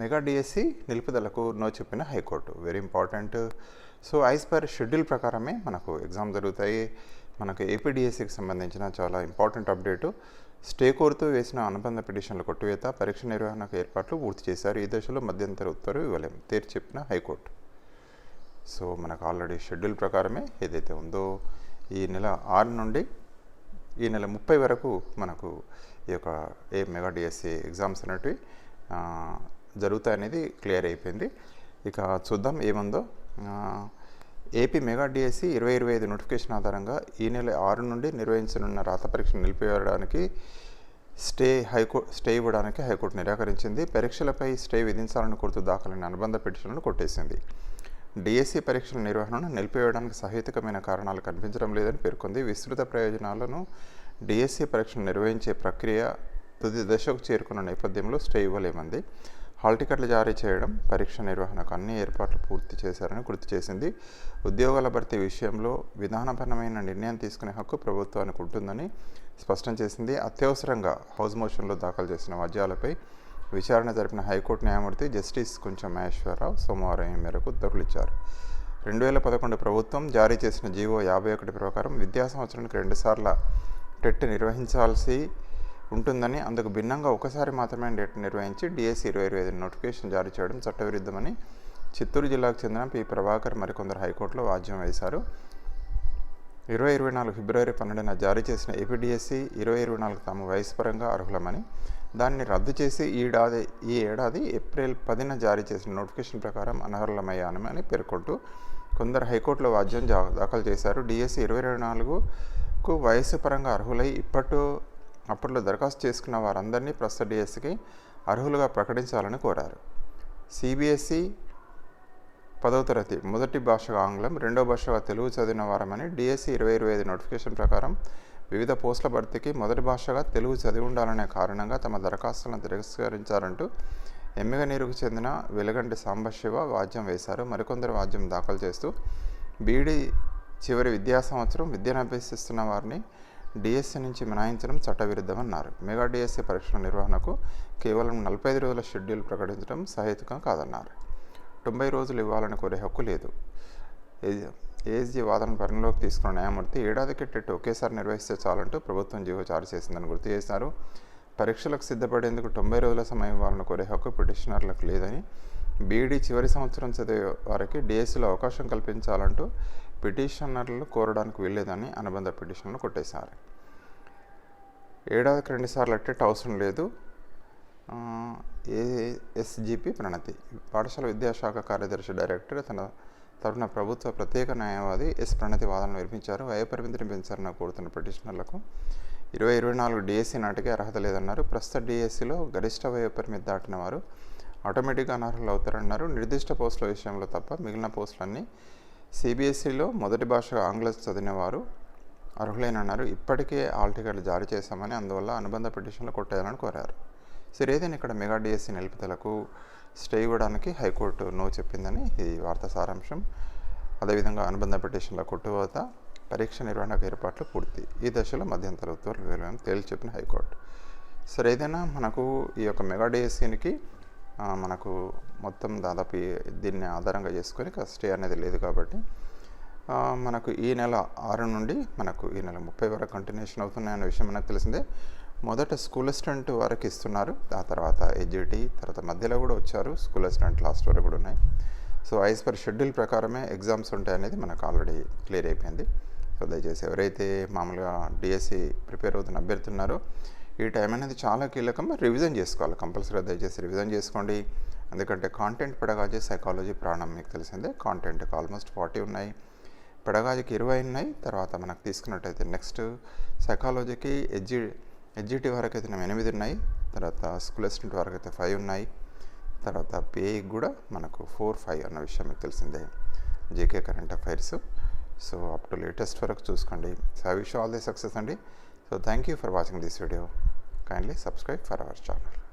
Mega DSC నిలుపుదలకు no చెప్పిన high court. Very important so as per schedule ప్రకారమే మనకు ఎగ్జామ్ జరుగుతాయి. మనకు ఏపీడిఎస్సికి సంబంధించిన చాలా ఇంపార్టెంట్ అప్డేటు స్టే కోరుతూ వేసిన అనుబంధ పిటిషన్ల కొట్టువేత పరీక్ష నిర్వహణకు ఏర్పాట్లు పూర్తి చేశారు. ఈ దశలో మధ్యంతర ఉత్తర్వు ఇవ్వలేము తీర్చి చెప్పిన హైకోర్టు. సో మనకు ఆల్రెడీ షెడ్యూల్ ప్రకారమే ఏదైతే ఉందో ఈ నెల ఆరు నుండి ఈ నెల ముప్పై వరకు మనకు ఈ యొక్క ఏ మెగా డిఎస్సి ఎగ్జామ్స్ అనేటివి జరుగుతాయి అనేది క్లియర్ అయిపోయింది. ఇక చూద్దాం ఏముందో. ఏపీ మెగా డిఎస్సి ఇరవై ఇరవై ఐదు నోటిఫికేషన్ ఆధారంగా ఈ నెల ఆరు నుండి నిర్వహించనున్న రాత పరీక్షను నిలిపివేయడానికి స్టే హైకో స్టే ఇవ్వడానికి హైకోర్టు నిరాకరించింది. పరీక్షలపై స్టే విధించాలని కోరుతూ దాఖలైన అనుబంధ పిటిషన్లను కొట్టేసింది. డిఎస్సి పరీక్షల నిర్వహణను నిలిపివేయడానికి సహేతుకమైన కారణాలు కనిపించడం లేదని పేర్కొంది. విస్తృత ప్రయోజనాలను డిఎస్సి పరీక్షను నిర్వహించే ప్రక్రియ తుది దశకు చేరుకున్న నేపథ్యంలో స్టే ఇవ్వలేమంది. హాల్ టికెట్లు జారీ చేయడం పరీక్ష నిర్వహణకు అన్ని ఏర్పాట్లు పూర్తి చేశారని గుర్తు చేసింది. ఉద్యోగాల భర్తీ విషయంలో విధానపరమైన నిర్ణయం తీసుకునే హక్కు ప్రభుత్వానికి ఉంటుందని స్పష్టం చేసింది. అత్యవసరంగా హౌస్ మోషన్లో దాఖలు చేసిన వాద్యాలపై విచారణ జరిపిన హైకోర్టు న్యాయమూర్తి జస్టిస్ కొంచెం మహేశ్వరరావు సోమవారం ఈ మేరకు ఉత్తర్వులు ఇచ్చారు రెండు వేల పదకొండు ప్రభుత్వం జారీ చేసిన జీవో యాభై ఒకటి ప్రకారం విద్యా సంవత్సరానికి రెండుసార్ల టెట్ నిర్వహించాల్సి ఉంటుందని అందుకు భిన్నంగా ఒకసారి మాత్రమే డేట్ నిర్వహించి డిఎస్సి ఇరవై ఇరవై ఐదు నోటిఫికేషన్ జారీ చేయడం చట్టవిరుద్ధమని చిత్తూరు జిల్లాకు చెందిన పి ప్రభాకర్ మరికొందరు హైకోర్టులో వాద్యం వేశారు. ఇరవై ఇరవై నాలుగు ఫిబ్రవరి పన్నెండున జారీ చేసిన ఏపీడిఎస్సి ఇరవై ఇరవై నాలుగు తాము వయసు పరంగా అర్హులమని దాన్ని రద్దు చేసి ఈ ఏడాది ఈ ఏడాది ఏప్రిల్ పదిన జారీ చేసిన నోటిఫికేషన్ ప్రకారం అనర్హులమయ్యానని పేర్కొంటూ కొందరు హైకోర్టులో వాద్యం జా- దాఖలు చేశారు. డిఎస్సి ఇరవై ఇరవై నాలుగుకు వయసు పరంగా అర్హులై ఇప్పటి అప్పట్లో దరఖాస్తు చేసుకున్న వారందరినీ ప్రస్తుత డిఎస్సికి అర్హులుగా ప్రకటించాలని కోరారు. సిబిఎస్ఈ పదవ తరగతి మొదటి భాషగా ఆంగ్లం రెండో భాషగా తెలుగు చదివిన వారమని డిఎస్సి ఇరవై ఇరవై ఐదు నోటిఫికేషన్ ప్రకారం వివిధ పోస్టుల భర్తీకి మొదటి భాషగా తెలుగు చదివి ఉండాలనే కారణంగా తమ దరఖాస్తులను తిరస్కరించారంటూ ఎమ్మిగనీరుకు చెందిన వెలగంటి సాంబశివ వాద్యం వేశారు. మరికొందరు వాద్యం దాఖలు చేస్తూ బీడీ చివరి విద్యా సంవత్సరం విద్యను అభ్యసిస్తున్న వారిని డిఎస్సీ నుంచి మినాయించడం చట్టవిరుద్ధమన్నారు. మెగా డిఎస్సీ పరీక్షల నిర్వహణకు కేవలం నలభై ఐదు రోజుల షెడ్యూల్ ప్రకటించడం సహేతుకం కాదన్నారు. తొంభై రోజులు ఇవ్వాలని కోరే హక్కు లేదు. ఏఎస్జీ వాదన పరిగణలోకి తీసుకున్న న్యాయమూర్తి ఏడాదికి టెట్ ఒకేసారి నిర్వహిస్తే చాలంటూ ప్రభుత్వం జీవో జారీ చేసిందని గుర్తు చేశారు. పరీక్షలకు సిద్ధపడేందుకు తొంభై రోజుల సమయం ఇవ్వాలని కోరే హక్కు పిటిషనర్లకు లేదని బీఈడీ చివరి సంవత్సరం చదివే వారికి డిఎస్సిలో అవకాశం కల్పించాలంటూ పిటిషనర్లు కోరడానికి వీల్లేదని అనుబంధ పిటిషన్లు కొట్టేశారు. ఏడాదికి రెండుసార్లు టెట్ అవసరం లేదు. ఆ, ఏఎస్జిపి ప్రణతి పాఠశాల విద్యాశాఖ కార్యదర్శి డైరెక్టర్ తన తరఫున ప్రభుత్వ ప్రత్యేక న్యాయవాది ఎస్ ప్రణతి వాదనలు వినిపించారు. వయోపరిమితిని పెంచాలని కోరుతున్న పిటిషనర్లకు ఇరవై ఇరవై నాలుగు డిఎస్సి నాటికి అర్హత లేదన్నారు. ప్రస్తుత డిఎస్సిలో గరిష్ట వయోపరిమితి దాటిన వారు ఆటోమేటిక్గా అనర్హులు అవుతారన్నారు. నిర్దిష్ట పోస్టుల విషయంలో తప్ప మిగిలిన పోస్టులన్నీ సిబిఎస్ఈలో మొదటి భాషగా ఆంగ్లం చదివినవారు అర్హులేనన్నారు. ఇప్పటికే ఆల్ టికెట్లు జారీ చేశామని అందువల్ల అనుబంధ పిటిషన్లు కొట్టేయాలని కోరారు. సరే ఇక్కడ మెగా డిఎస్సి నిలుపుదలకు స్టే ఇవ్వడానికి హైకోర్టు నో చెప్పిందని ఈ వార్త సారాంశం. అదేవిధంగా అనుబంధ పిటిషన్ల కొట్టువత పరీక్ష నిర్వహణకు ఏర్పాట్లు పూర్తి. ఈ దశలో మధ్యంతర ఉత్తర్వులు తేల్చి చెప్పిన హైకోర్టు. సరే ఏదైనా మనకు ఈ యొక్క మెగా డిఎస్సికి మనకు మొత్తం దాదాపు దీన్ని ఆధారంగా చేసుకొని స్టే అనేది లేదు కాబట్టి మనకు ఈ నెల ఆరు నుండి మనకు ఈ నెల ముప్పై వరకు కంటిన్యూషన్ అవుతున్నాయన్న విషయం మనకు తెలిసిందే. మొదట స్కూల్ అసిస్టెంట్ వరకు ఇస్తున్నారు. ఆ తర్వాత ఎడ్జిటీ తర్వాత మధ్యలో కూడా వచ్చారు. స్కూల్ అసిస్టెంట్ లాస్ట్ వరకు కూడా ఉన్నాయి. సో ఐస్ పర్ షెడ్యూల్ ప్రకారమే ఎగ్జామ్స్ ఉంటాయి అనేది మనకు ఆల్రెడీ క్లియర్ అయిపోయింది. సో దయచేసి ఎవరైతే మామూలుగా డిఎస్సి ప్రిపేర్ అవుతున్న అభ్యర్థున్నారో ఈ టైం అనేది చాలా కీలకం. రివిజన్ చేసుకోవాలి. కంపల్సరీ దయచేసి రివిజన్ చేసుకోండి. ఎందుకంటే కాంటెంట్ పెడగాజీ సైకాలజీ ప్రాణం మీకు తెలిసిందే. కాంటెంట్కి ఆల్మోస్ట్ ఫార్టీ ఉన్నాయి. పెడగాజీకి ఇరవై ఉన్నాయి. తర్వాత మనకు తీసుకున్నట్టయితే నెక్స్ట్ సైకాలజీకి ఎడ్జి ఎడ్జిటి వరకు అయితే ఎనిమిది ఉన్నాయి. తర్వాత స్కూల్ అసిస్టెంట్ వరకు అయితే ఫైవ్ ఉన్నాయి. తర్వాత పిఏకి కూడా మనకు ఫోర్ ఫైవ్ అన్న విషయం మీకు తెలిసిందే. JK current affairs so up to latest వరకు చూసుకోండి. So I wish all the success అండి. So thank you for watching this video kindly subscribe for our channel.